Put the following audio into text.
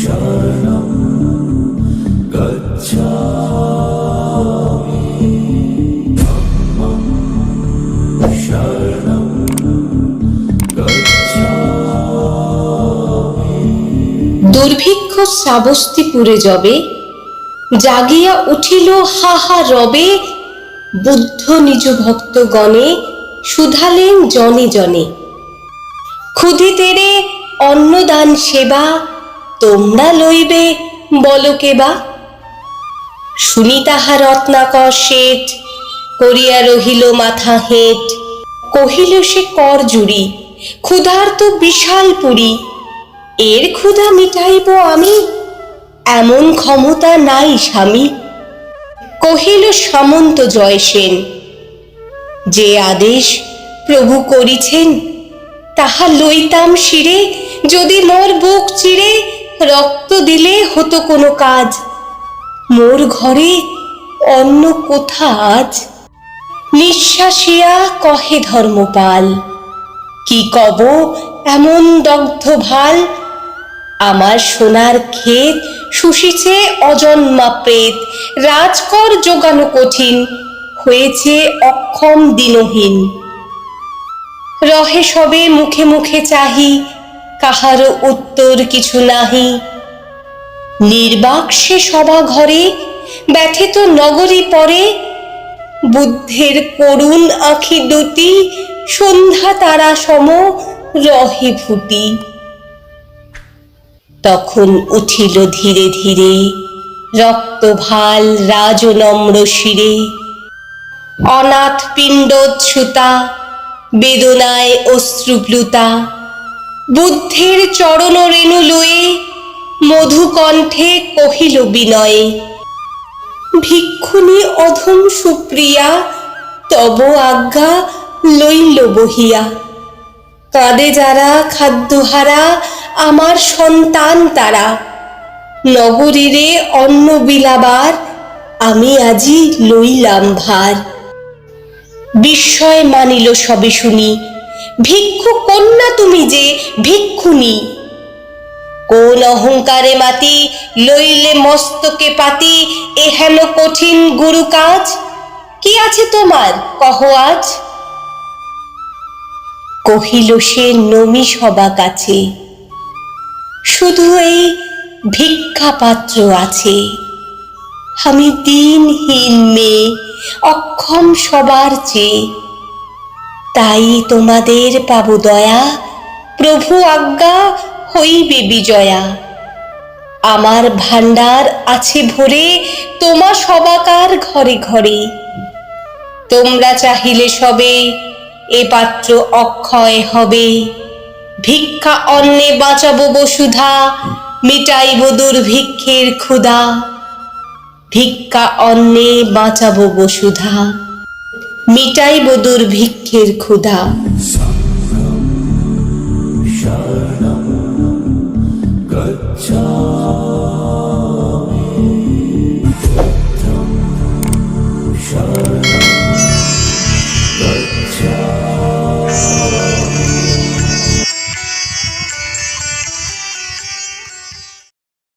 शरणं गच्छामि धम्मं शरणं गच्छामि দুর্ভিক্ষ শ্রাবস্তিপুরে যবে জাগিয়া উঠিল হাহা রবে বুদ্ধ নিজ ভক্তগণে শুধালেন জনে জনে ক্ষুধিতেরে অন্নদান সেবা তোমরা লইবে, বলো কেবা শুনি তাহা রত্নাকর শেঠ করিয়া রহিল মাথা হেঁট। কহিল সে কর জুড়ি, ক্ষুধার্ত বিশাল পুরী। এর ক্ষুধা মিটাইব আমি? এমন ক্ষমতা নাই স্বামী। কহিল সামন্ত জয়সেন, যে আদেশ প্রভু করিছেন, তাহা লইতাম শিরে, যদি মোর বুক চিরে রক্ত দিলে হতো কোনো কাজ। মোর ঘরে অন্য কোথা আজ? নিঃশ্বাসিয়া কহে ধর্মপাল, কি কব এমন দগ্ধ ভালো? আমার সোনার ক্ষেত শুষিছে অজন্মা প্রেত। রাজকর যোগানো কঠিন, হয়েছে অক্ষম দিনহীন। রহে সবে মুখে মুখে চাহি কাহারও উত্তর কিছু নাহি। নির্বাক সে সভা ঘরে, ব্যথিত নগরী পরে, বুদ্ধের করুণ আঁখি দুটি, সন্ধ্যা তারা সম রহে ফুটি তখন উঠিল ধীরে ধীরে রক্ত ভালো রাজনম্র শিরে। অনাথ পিণ্ডচ্যুতা বেদনায় অশ্রুপ্লুতা বুদ্ধের চরণ রেণু লয়ে মধুকণ্ঠে কহিল বিনয়ে ভিক্ষুনি অধম সুপ্রিয়া, তব আজ্ঞা লইল বহিয়া। কাঁদে যারা খাদ্যহারা, আমার সন্তান তারা। নগরীরে অন্ন বিলাবার, আমি আজি লইলাম ভার। বিস্ময় মানিল সবে শুনি ভিক্ষু কন্যা তুমি যে ভিক্ষুনি কোন অহংকারে মাতি, লইলে মস্তকে পাতি এহেন কঠিন গুরু কাজ? কি আছে তোমার, কহ আজ? কহিল সে নমি সবা কাছে। শুধু এই ভিক্ষা পাত্র আছে। আমি দিনহীন মেয়ে, অক্ষম সবার চেয়ে। তাই তোমাদের পাব দয়া, প্রভু আজ্ঞা হইবে বিজয়া। আমার ভান্ডার আছে ভরে, তোমা সবাকার ঘরে ঘরে। তোমরা চাহিলে সবে, এ পাত্র অক্ষয় হবে। ভিক্ষা অন্নে বাঁচাব বসুধা, মিটাইব দুর্ভিক্ষের ক্ষুধা। ভিক্ষা অন্নে বাঁচাব বসুধা। মিটাইব দুর্ভিক্ষের ক্ষুধা।